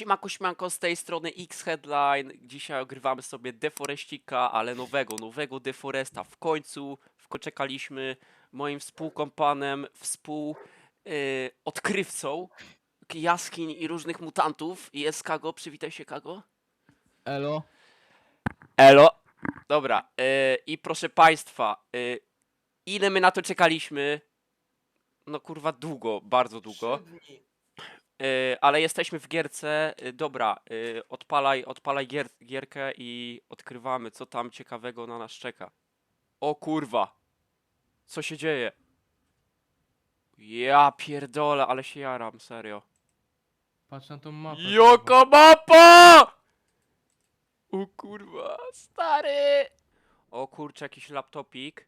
Siemako, śmianko, z tej strony X-Headline. Dzisiaj ogrywamy sobie Deforestika, ale nowego, nowego Deforesta. W końcu w- czekaliśmy moim współkompanem, współ y, odkrywcą jaskiń i różnych mutantów. Jest Kago, przywitaj się Kago. Elo. Elo. Dobra, y, i proszę państwa, y, ile my na to czekaliśmy? No kurwa długo, bardzo długo. Y, ale jesteśmy w gierce. Y, dobra, y, odpalaj, odpalaj gier, gierkę i odkrywamy, co tam ciekawego na nas czeka. O kurwa. Co się dzieje? Ja pierdolę, ale się jaram, serio. Patrz na tą mapę. Joko mapa! O kurwa, stary! O kurczę, jakiś laptopik.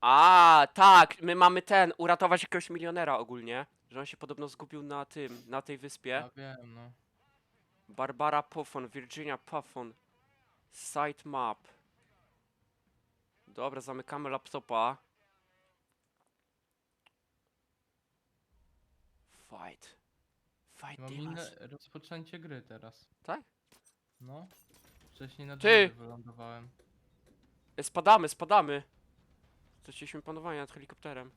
A, tak, my mamy ten, uratować jakiegoś milionera ogólnie. Że on się podobno zgubił na tym, na tej wyspie. Ja wiem, no. Barbara Puffon, Virginia Puffon. Site map. Dobra, zamykamy laptopa. Fight. Fight Mam inne rozpoczęcie gry teraz. Tak? No. Wcześniej na Ty! drzewie wylądowałem. E, Spadamy, spadamy. Straciliśmy panowanie nad helikopterem.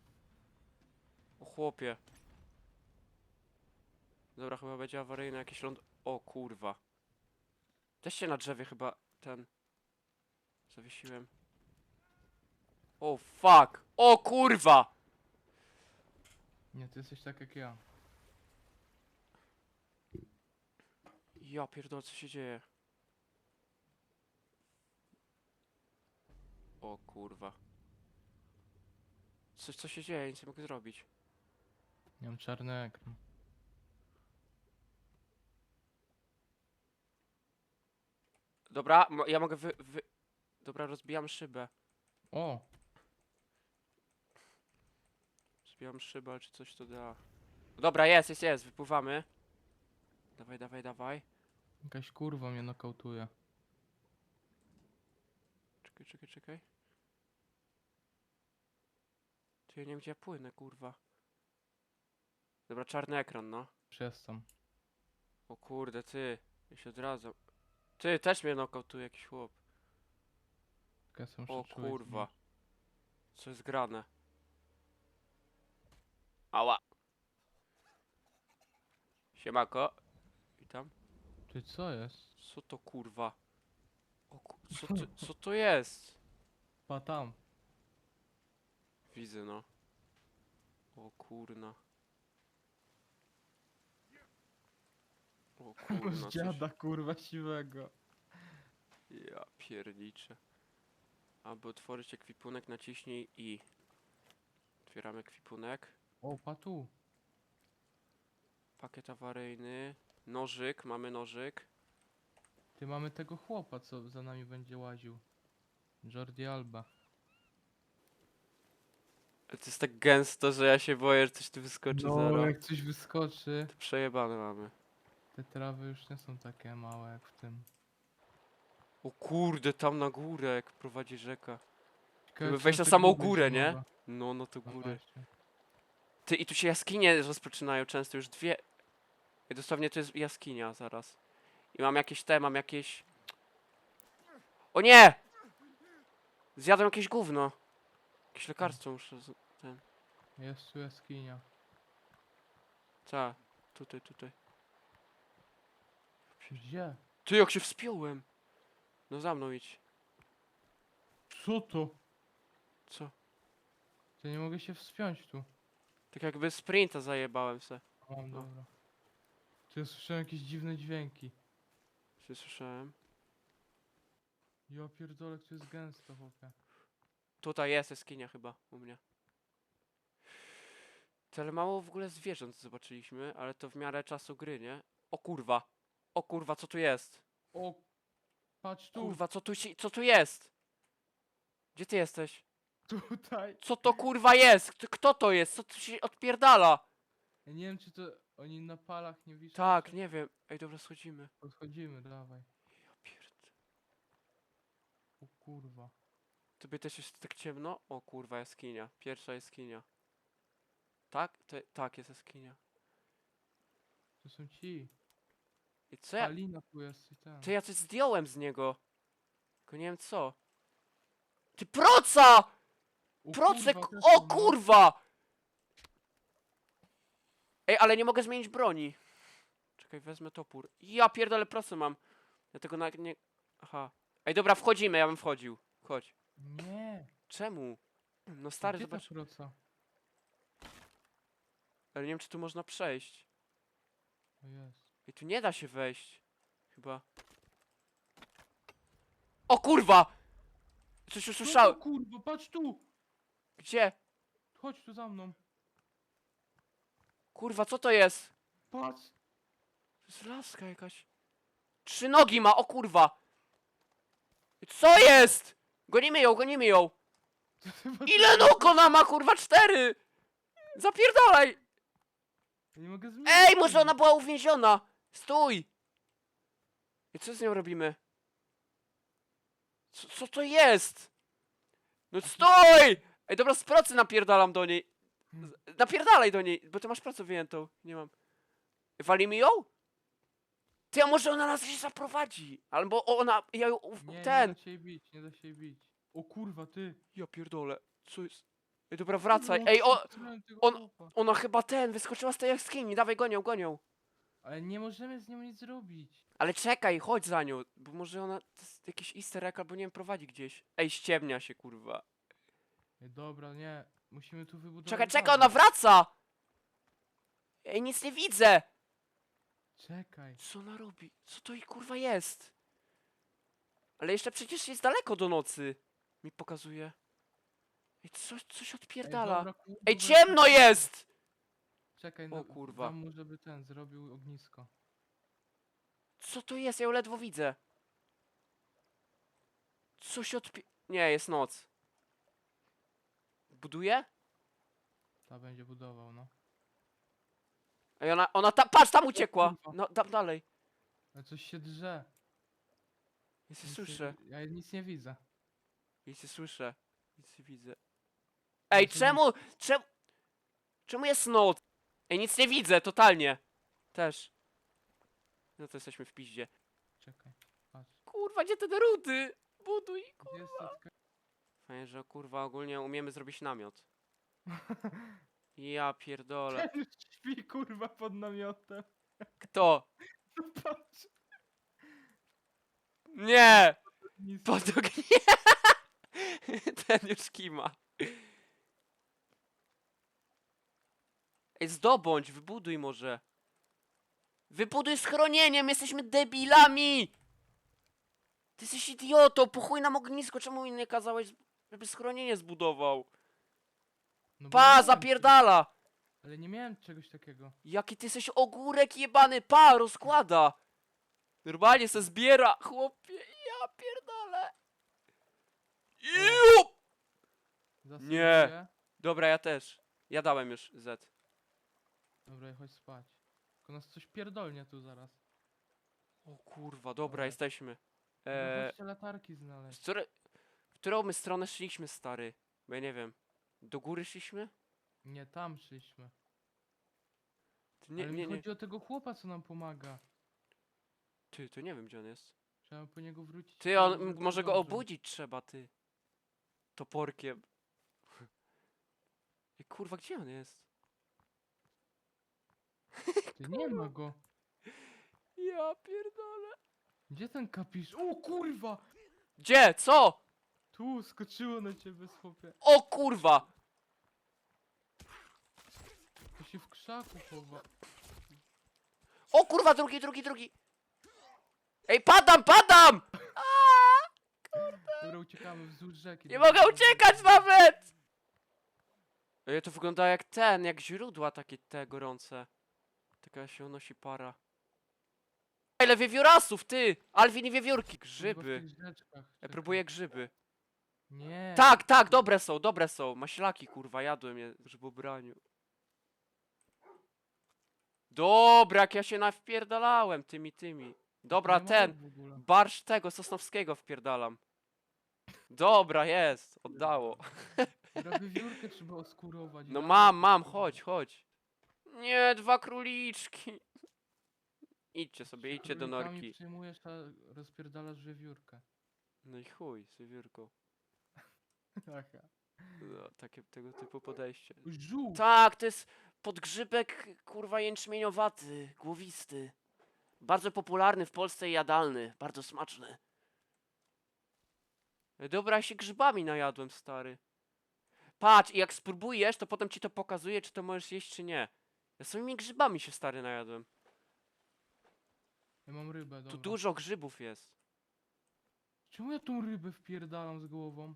O chłopie. Dobra, chyba będzie awaryjne jakieś ląd... O kurwa. Też się na drzewie chyba ten... Zawiesiłem. O fuck! O kurwa! Nie, ty jesteś tak jak ja. Ja pierdolę, co się dzieje? O kurwa. Coś, co się dzieje? Nic nie mogę zrobić. Nie mam czarny ekran. Dobra, mo- ja mogę wy, wy... Dobra, rozbijam szybę. O! Rozbijam szybę, ale czy coś to da? Dobra, jest, jest, jest, wypływamy. Dawaj, dawaj, dawaj. Jakaś kurwa mnie nokautuje. Czekaj, czekaj, czekaj. Ty, ja nie wiem gdzie ja płynę, kurwa. Dobra, czarny ekran, no. Przestam. O kurde, ty. Ja się odradzam. Ty, też mnie nokautuje jakiś chłop. Ja sam O kurwa. Co jest grane? Ała. Siemako. Witam. Ty co jest? Co to kurwa? O, ku- co, to, co to jest? Pa tam. Widzę no. O kurna. O kurna. Z coś- dziada kurwa siwego. Ja pierniczę. Aby otworzyć ekwipunek naciśnij i. Otwieramy ekwipunek. O, pa tu. Pakiet awaryjny. Nożyk, mamy nożyk. Ty mamy tego chłopa, co za nami będzie łaził. Jordi Alba. Ale To jest tak gęsto, że ja się boję, że coś tu wyskoczy No, zaraz. jak coś wyskoczy. To przejebane mamy. Te trawy już nie są takie małe jak w tym. O kurde, tam na górę, jak prowadzi rzeka. Ciekawe, czy wejść na samą górę, nie? No, no to No górę. właśnie. Ty, i tu się jaskinie rozpoczynają często, już dwie. I dosłownie to jest jaskinia zaraz. I mam jakieś te, mam jakieś... O nie! Zjadłem jakieś gówno. Jakieś lekarstwo muszę... z- Ten... Jest tu jaskinia. Ta, tutaj, tutaj. Gdzie? Ty, jak się wspiąłem! No za mną idź. Co to? Co? To nie mogę się wspiąć tu. Tak jakby sprinta zajebałem se. Mam, No. dobra. Tu ja słyszałem jakieś dziwne dźwięki. Czy słyszałem? Ja pierdolę, tu jest gęsto, chłopie. Tutaj jest jaskinia chyba u mnie. Tyle mało w ogóle zwierząt zobaczyliśmy, ale to w miarę czasu gry, nie? O kurwa! O kurwa, co tu jest? O! Patrz tu! Kurwa, co tu, się, co tu jest? Gdzie ty jesteś? Tutaj! Co to kurwa jest? Kto, kto to jest? Co tu się odpierdala? Ja nie wiem, czy to oni na palach nie wiszą. Tak, nie wiem. Ej, dobra, schodzimy. Podchodzimy, dawaj. Ja pierd... O kurwa. Tobie też jest tak ciemno? O kurwa, jaskinia. Pierwsza jaskinia. Tak? Tak, jest jaskinia. To są ci. I co ja... Alina tu jest i ten. Ty ja coś zdjąłem z niego. Tylko nie wiem co. Ty proca! O Procek! kurwa, też O no. kurwa! Ej, ale nie mogę zmienić broni. Czekaj, wezmę topór. Ja pierdolę procę mam. Ja tego na nie... Aha. Ej, dobra, wchodzimy, ja bym wchodził. Chodź. Nie. Czemu? No stary, Gdzie ta zobacz. proca? Ale nie wiem, czy tu można przejść. O jest. I tu nie da się wejść. Chyba. O kurwa! Coś Co usłyszałem. to, kurwa, patrz tu! Gdzie? Chodź tu za mną. Kurwa, co to jest? Patrz! To jest laska jakaś. Trzy nogi ma, o kurwa! Co jest? Gonimy ją, gonimy ją! Ile nóg ona ma, kurwa? Cztery! Zapierdalaj! Ja nie mogę zmienić. Ej, może ona była uwięziona! Stój! I co z nią robimy? Co, co to jest? No stój! Ej, dobra, z pracy napierdalam do niej. Z- Napierdalaj do niej, bo ty masz pracę wyjętą. Nie mam. Walimy ją? Ty, a może ona nas gdzieś zaprowadzi? Albo ona, ja ją, Nie, ten. nie da się jej bić, nie da się jej bić. O kurwa, ty! Ja pierdolę, co jest? Ej, dobra, wracaj. Ej, o, on- chłopa. ona chyba ten, wyskoczyła z tej jaskini. Dawaj, gonią, gonią. Ale nie możemy z nią nic zrobić. Ale czekaj, chodź za nią, bo może ona to jest jakiś easter egg albo nie wiem, prowadzi gdzieś. Ej, ściemnia się, kurwa. Ej, dobra, nie. Musimy tu wybudować. Czekaj, czekaj, ona wraca! Ej, nic nie widzę! Czekaj. Co ona robi? Co to i kurwa jest? Ale jeszcze przecież jest daleko do nocy. Mi pokazuje. Ej, coś, coś Ej, odpierdala. dobra, kurwa, Ej, ciemno jest! Czekaj, O no, kurwa. dam mu, żeby ten zrobił ognisko. Co to jest? Ja ją ledwo widzę. Coś odpie... Nie, jest noc. Buduje? Ta będzie budował, no. Ej, ona, ona ta, patrz, tam uciekła! kurwa. No, tam dalej. Ale coś się drze. Nic nie Nic słyszę. Ja nic nie widzę. Nic nie słyszę. Nic nie widzę. Ej, nie czemu, czemu, czemu jest noc? Ej, nic nie widzę, totalnie. Też. No to jesteśmy w piździe. Czekaj, patrz. Kurwa, gdzie te rudy? Buduj, Gdzie kurwa. setka? Fajnie, że kurwa ogólnie umiemy zrobić namiot. Ja pierdolę. Ten już śpi kurwa pod namiotem. Kto? No patrz. Nie! Nic Pod ognie. Ten już kima. Ej, zdobądź, wybuduj może. Wybuduj schronienie, my jesteśmy debilami! Ty jesteś idiotą, po chuj nam ognisko, czemu mi nie kazałeś, żeby schronienie zbudował? No bo Pa, miałem zapierdala! Ale nie miałem czegoś takiego. Jaki ty jesteś ogórek jebany, pa, rozkłada! Normalnie se zbiera, chłopie, ja pierdolę! Iu! Zasypuję. Dobra, ja też. Ja dałem już Z. Dobra, chodź spać. Tylko nas coś pierdolnie tu zaraz. O kurwa, dobra, jesteśmy. Eee... Eee, Chodźcie latarki znaleźć. które, w którą my stronę szliśmy, stary? Bo ja nie wiem. Do góry szliśmy? Nie, tam szliśmy. Ty, nie, Ale nie, mi nie. chodzi o tego chłopa, co nam pomaga. Ty, to nie wiem, gdzie on jest. Trzeba po niego wrócić. Ty, on, m- może go obudzić trzeba, ty. Toporkiem. Ej, kurwa, gdzie on jest? Ty, nie ma go. Ja pierdolę. Gdzie ten kapisz? O kurwa! Gdzie? Co? Tu, skoczyło na ciebie chłopie. O kurwa! To się w krzaku chowa. O kurwa, drugi, drugi, drugi! Ej, padam, padam! Dobra, uciekamy wzdłuż rzeki. Nie mogę uciekać nawet! Ej, to wygląda jak ten, jak źródła takie te gorące. Taka się unosi para. Ile wiewiórasów, ty! Alwin i wiewiórki. Grzyby. Ja próbuję grzyby. Nie. Tak, tak, dobre są, dobre są. Maślaki, kurwa, jadłem je w grzybobraniu. Dobra, jak ja się nawpierdalałem tymi, tymi. Dobra, Nie ten. rąk w ogóle. Barsz tego, Sosnowskiego wpierdalam. Dobra, jest, oddało. Dobra, wiewiórkę trzeba oskurować. No mam, mam, chodź, chodź. Nie, dwa króliczki. Idźcie sobie, idźcie do norki. przyjmujesz, a rozpierdalasz wiewiórkę. No i chuj, z wiewiórką. No, takie tego typu podejście. Żółw! Tak, to jest podgrzybek, kurwa, jęczmieniowaty, głowisty. Bardzo popularny w Polsce i jadalny, bardzo smaczny. Dobra, ja się grzybami najadłem, stary. Patrz, i jak spróbujesz, to potem ci to pokazuje, czy to możesz jeść, czy nie. Ja samymi grzybami się, stary, najadłem. Ja mam rybę, dobra. Tu dużo grzybów jest. Czemu ja tą rybę wpierdalam z głową?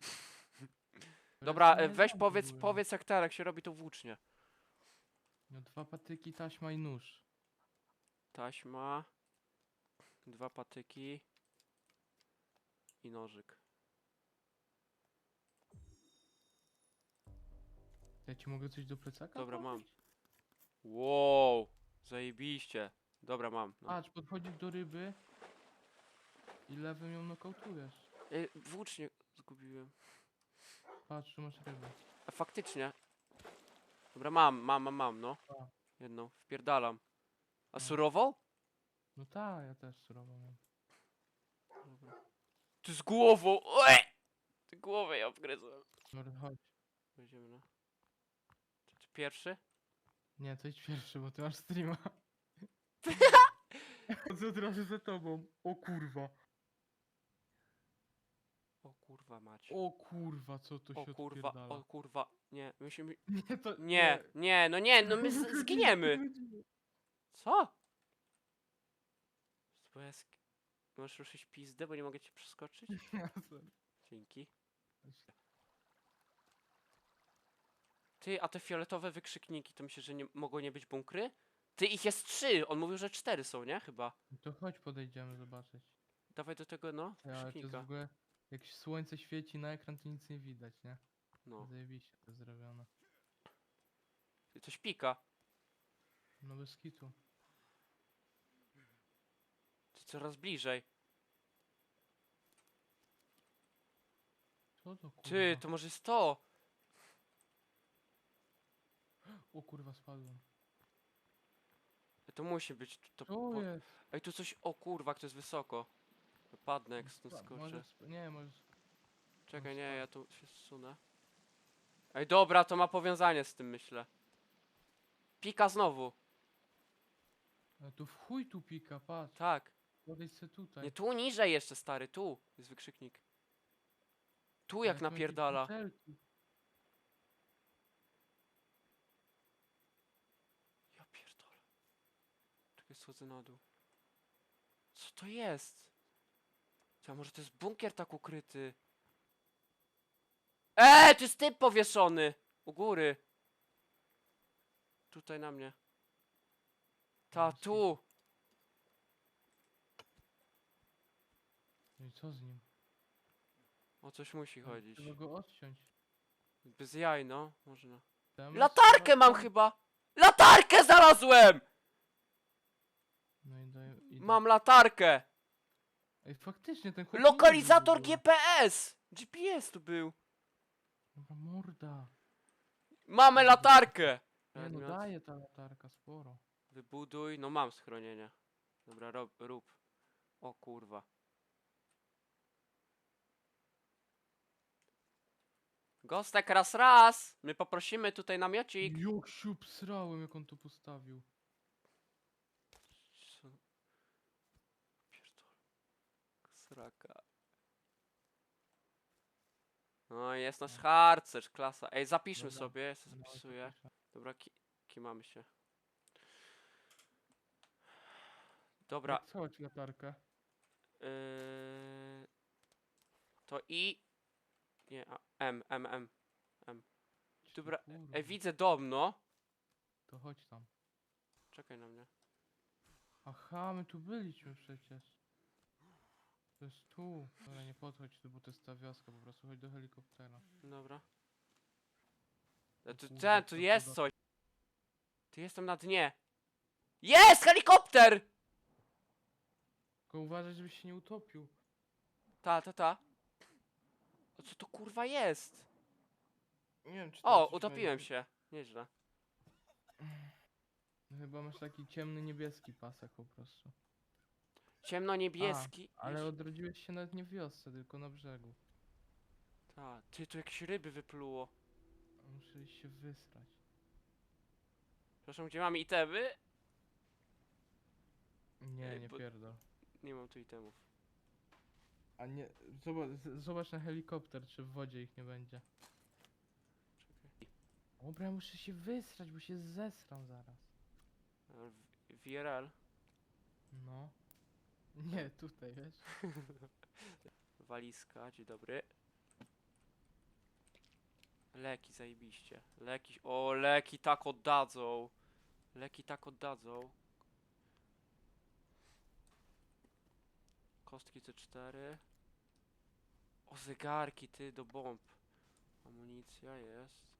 Dobra, e, nie weź powiedz, powiedz jak tak, jak się robi to włócznie. No dwa patyki, taśma i nóż. Taśma, dwa patyki i nożyk. Ja ci mogę coś do plecaka? Dobra, mam. Wow, zajebiście. Dobra, mam. No. Patrz, podchodzisz do ryby i lewym ją nokautujesz. Ej, włócznie zgubiłem. Patrz, tu masz rybę. A faktycznie. Dobra, mam, mam, mam, mam, no. A. Jedną, wpierdalam. A No. surową? No tak, ja też surowo mam. Dobra. Ty z głową! Ue! Ty głowę ja obgryzłem. Dobra, chodź. Będziemy. Czy, czy pierwszy? Nie, to idź pierwszy, bo ty masz streama. Co od razu za tobą? O kurwa. O kurwa mać. O kurwa, co to O się kurwa, odpierdala. o kurwa. Nie, musimy... Nie, to... Nie, nie, no nie, no my z- zginiemy. Co? Bo ja sk- Możesz ruszyć pizdę, bo nie mogę cię przeskoczyć? Dzięki. Ty, a te fioletowe wykrzykniki, to myślę, że nie, mogą nie być bunkry? Ty, ich jest trzy! On mówił, że cztery są, nie? Chyba. To chodź podejdziemy zobaczyć. Dawaj do tego, no, Ej, Ale to jest w wykrzyknika. ogóle... Jak słońce świeci na ekran, to nic nie widać, nie? No. Zajebiście to zrobione. Ty, Coś pika. No bez kitu. Ty coraz bliżej. Co to kurwa? Ty, to może jest to! O kurwa, spadłem. To musi być to. Po- jest? Ej, tu coś. O kurwa, to jest wysoko. Padnę jak stąd Spa- skoczę. możesz sp- Nie, możesz... Czekaj, nie, ja tu się zsunę. Ej, dobra, to ma powiązanie z tym, myślę. Pika znowu. Ale tu w chuj tu pika, patrz. Tak. Podejdź se tutaj. Nie, tu niżej jeszcze, stary, tu jest wykrzyknik. Tu jak tu jakieś napierdala. butelki. Ja pierdolę. Czekaj, schodzę na dół. Co to jest? A może to jest bunkier tak ukryty? Eee, to jest typ powieszony! U góry. Tutaj na mnie. Ta, tu! No i co z nim? O coś musi chodzić. Trzeba go odciąć. Bez jaj, no, można. Tam Latarkę mam chyba! Latarkę znalazłem! No i daję... idę. Mam latarkę! Ej, faktycznie ten chłop... Lokalizator nie. GPS! GPS tu był. Dobra, morda. Mamy latarkę! Nie no, Przedmiot. daje ta latarka sporo. Wybuduj, no mam schronienie. Dobra, rob, rób. O kurwa. Gostek raz raz! My poprosimy tutaj namiocik. Jak się obsrałem, jak on to postawił. Co? Pierdol. Sraka. No jest nasz harcerz, klasa. Ej, zapiszmy Dobra, sobie, ja sobie No, zapisuję. Dobra, ki kimamy się. Dobra, Całać latarkę. Yy, to i. Nie, a, M, M, M. Dobra, Kurwa, Ej, widzę dom, no. To chodź tam. Czekaj na mnie. Aha, my tu byliśmy przecież. To jest tu. Dobra, nie podchodź tu, bo to jest ta wioska, po prostu chodź do helikoptera. Dobra. E, O Tu, ten, tu co jest za- coś. Tu jestem na dnie. Jest helikopter! Tylko uważaj, żebyś się nie utopił. Ta, ta, ta. A co to kurwa jest? Nie wiem, czy O, coś utopiłem będzie. się. Nieźle. No chyba masz taki ciemny niebieski pasek po prostu. Ciemno-niebieski. Ale odrodziłeś się nawet nie w wiosce, tylko na brzegu. Ta, ty, tu jakieś ryby wypluło. Muszę się wysrać. Przepraszam, gdzie mamy itemy? Nie, Ej, nie bo- pierdol. Nie mam tu itemów. A nie, zobacz, z- zobacz na helikopter, czy w wodzie ich nie będzie. Czekaj. Dobra, ja muszę się wysrać, bo się zesram zaraz. Ale w- VRL. No. Nie, tutaj, wiesz? Walizka, dzień dobry. Leki zajebiście. Leki, o leki tak oddadzą. Leki tak oddadzą. Kostki C4. O zegarki ty do bomb. Amunicja jest.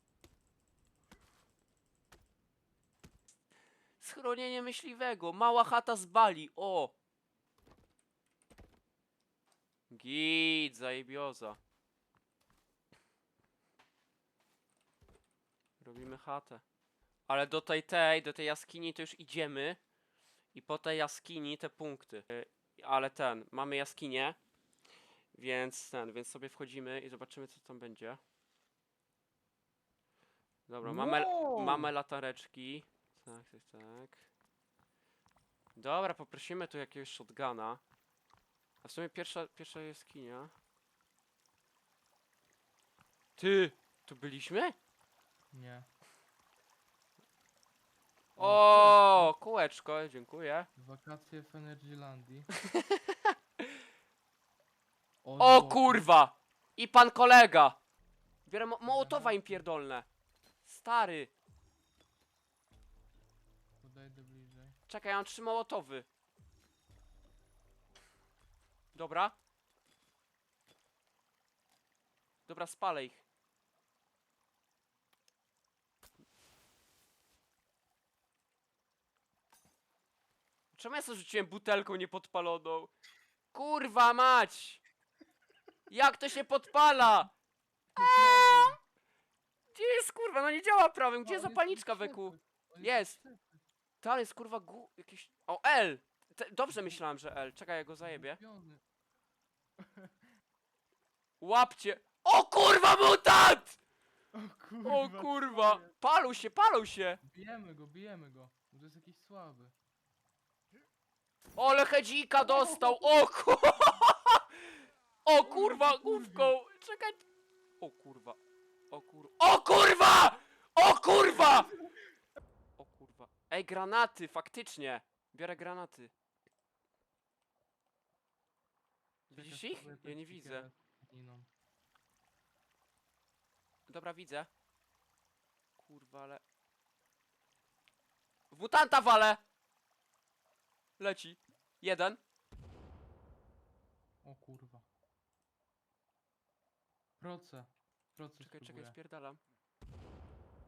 Schronienie myśliwego. Mała chata z Bali. O! Git, zajebioza. Robimy chatę. Ale do tej tej, do tej jaskini to już idziemy. I po tej jaskini te punkty. Y, Ale ten, mamy jaskinię. Więc ten, więc sobie wchodzimy i zobaczymy co tam będzie. Dobra, mamy, Wow! mamy latareczki. Tak, tak, tak. Dobra, poprosimy tu jakiegoś shotguna. A w sumie pierwsza, pierwsza jaskinia. Ty! Tu byliśmy? Nie. O, kółeczko, dziękuję. Wakacje w Energylandii. O kurwa! I pan kolega! Biorę mo mołotowa im pierdolne. Stary, Podejdę bliżej. czekaj, ja mam trzy mołotowy. Dobra. Dobra, spalę ich. Czemu ja sobie rzuciłem butelką niepodpaloną? Kurwa mać! Jak to się podpala? Aaaa! Gdzie jest kurwa? No nie działa prawym. Gdzie jest zapalniczka weku? Jest. ślepy. Tam jest kurwa gu... jakiś... O, L! Te, dobrze myślałem, że L. Czekaj, ja go zajebie. Łapcie! O kurwa mutant! O kurwa. O kurwa! Palą się, palą się! Bijemy go, bijemy go. Bo to jest jakiś słaby. Ole hedzika dostał! O kurwa! O kurwa, główką! Czekaj! O kurwa. O kurwa. O kurwa! O kurwa! O kurwa. Ej, granaty, faktycznie. Biorę granaty. Widzisz ich? Ja nie widzę. Liną. Dobra, widzę. Kurwa, ale... W mutanta wale! Leci. Jeden. O kurwa. Proce. Proce Czekaj, czekaj, spróbuję. spierdalam.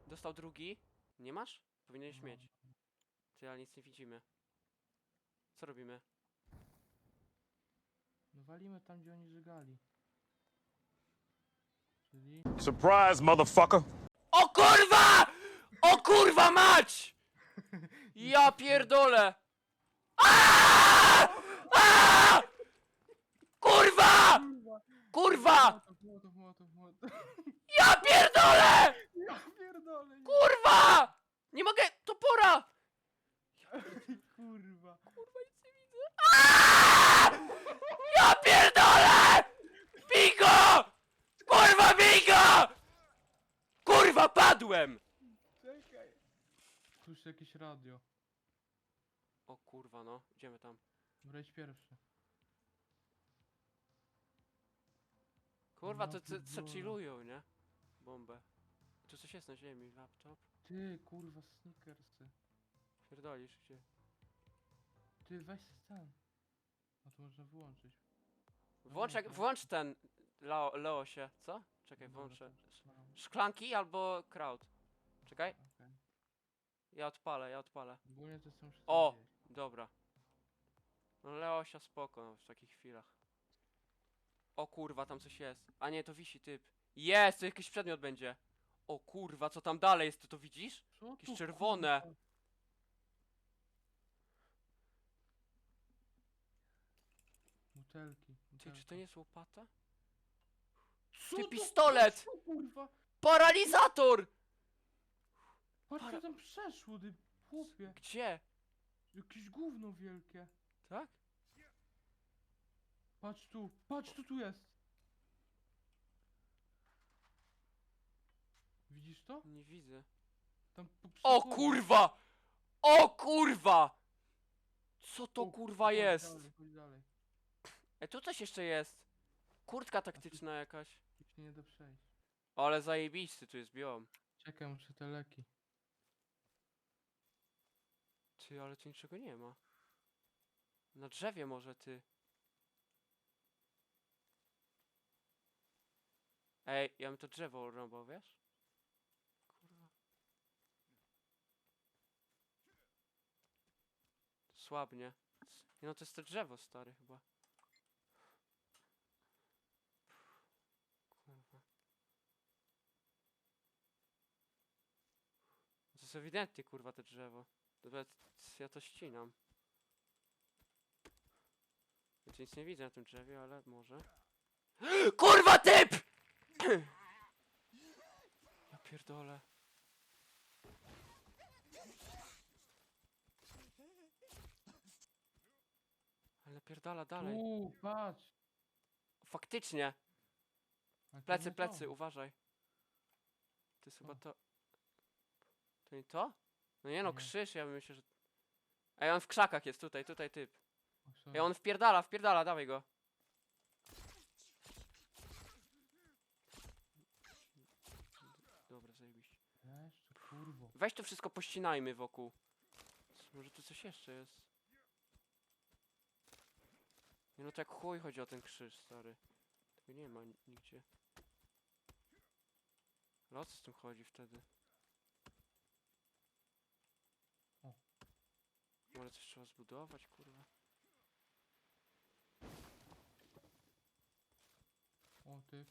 Dostał drugi. Nie masz? Powinieneś No. mieć. Ty, ale nic nie widzimy. Co robimy? No walimy tam, gdzie oni żygali. Surprise, motherfucker. O kurwa! O kurwa mać! Ja pierdolę! Aaaa! Aaaa! Kurwa! Kurwa! Ja pierdolę! Ja pierdolę! nie- Kurwa! Nie mogę! Topora! Kurwa. Ja pierdolę! Bigo! Kurwa bigo! Kurwa padłem! Czekaj. Słyszę jakieś radio. O kurwa no, idziemy tam. Dobra, idź pierwszy. Kurwa, to co, co chillują, nie? Bombę. Tu coś jest na ziemi, laptop. Ty, kurwa, sneakersy. Pierdolisz gdzie? Ty, weź ten. No to można wyłączyć. Włącz, jak, włącz ten Leo, Leo się, co? Czekaj, no, włączę. No Szklanki albo crowd. Czekaj, ja odpalę, ja odpalę. Ogólnie to są wszystkie O! Dobra. No Leosia spoko no, w takich chwilach. O kurwa, tam coś jest. A nie, to wisi typ. Jest, to jakiś przedmiot będzie. O kurwa, co tam dalej jest, ty to widzisz? Co Jakieś czerwone. kurwa? Butelki. Ty, czy to nie jest łopata? Co Ty, to pistolet! przeszło, kurwa? Paralizator! Patrz Para- co tam przeszło, ty chłopie. Gdzie? Jakieś gówno wielkie. Tak? Patrz tu, patrz tu tu jest. Widzisz to? Nie widzę. Tam po O kurwa! O kurwa! Co to O, kurwa chodź jest? Dalej, chodź dalej. E, tu coś jeszcze jest. Kurtka taktyczna jakaś. Nie da przejść. Ale zajebisty tu jest biom. Czekaj, muszę te leki. Ty, ale tu niczego nie ma. Na drzewie może ty. Ej, ja bym to drzewo rąbał, wiesz? Kurwa. Słabnie. Nie no, to jest to drzewo stary chyba. Jest ewidentnie kurwa to drzewo. C- ja to ścinam. Tu nic nie widzę na tym drzewie, ale może. KURWA TYP! Ja pierdolę. Ale pierdala dalej. Tu, patrz. Faktycznie. Plecy, plecy, uważaj. To jest chyba to. To nie to? No nie no, krzyż, ja bym myślał, że. Ej, on w krzakach jest tutaj, tutaj typ. Ej, on wpierdala, wpierdala, dawaj go. Dobra, zajebiście. Jeszcze, kurwo. Weź to wszystko pościnajmy wokół. Może tu coś jeszcze jest. Nie no tak chuj chodzi o ten krzyż, stary. Tego nie ma ni- nigdzie. Ale o co z tym chodzi wtedy? Może coś trzeba zbudować, kurwa. O, ty.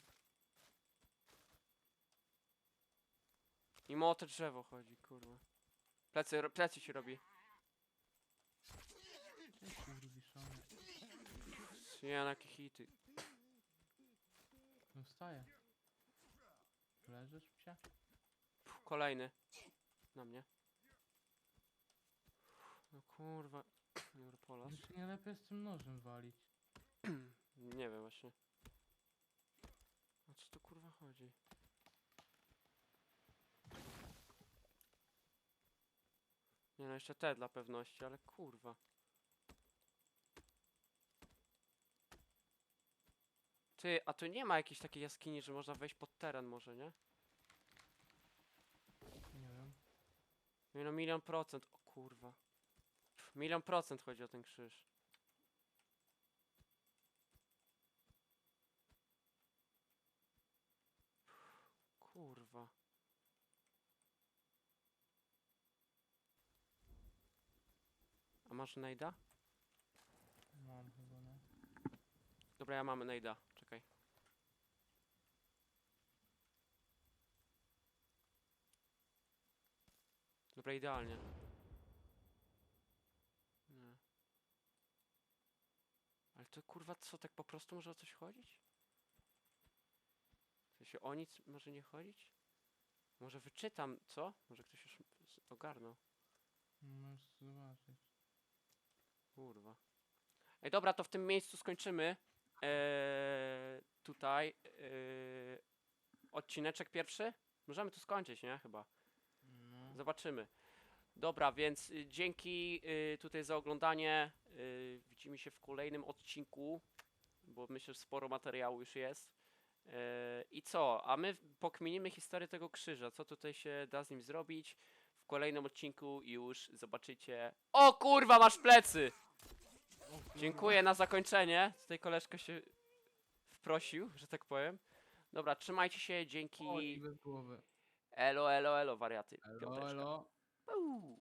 I o te drzewo chodzi, kurwa. Plecy, plecy się robi. Kurwiszony. Nie, na jakie hity. No wstaję. Leżysz, psia? Pff, kolejny. Na mnie. No kurwa. Neuropolas. Już nie lepiej z tym nożem walić. Nie wiem właśnie. O co tu kurwa chodzi? Nie no, jeszcze te dla pewności, ale kurwa. Ty, a tu nie ma jakiejś takiej jaskini, że można wejść pod teren może, nie? Nie wiem. Nie no, milion procent. O kurwa. Milion procent chodzi o ten krzyż. Kurwa. A masz najda? Mam chyba, no. Dobra, ja mam najda. Czekaj. Dobra, idealnie. Nie. Ale to kurwa co, tak po prostu może o coś chodzić? W sensie o nic może nie chodzić? Może wyczytam, co? Może ktoś już ogarnął. Możesz zobaczyć. Kurwa. Ej, dobra, to w tym miejscu skończymy. Eee, tutaj. Eee, odcineczek pierwszy? Możemy tu skończyć, nie? Chyba. No. Zobaczymy. Dobra, więc y, dzięki y, tutaj za oglądanie. Y, widzimy się w kolejnym odcinku, bo myślę, że sporo materiału już jest. I co? A my pokminimy historię tego krzyża. Co tutaj się da z nim zrobić? W kolejnym odcinku już zobaczycie. O kurwa, masz plecy! Dziękuję na zakończenie. Tutaj koleżka się wprosił, że tak powiem. Dobra, trzymajcie się, O, dzięki. bez głowy. Elo, elo, elo, wariaty. Elo, Piąteczka. elo. Ooh.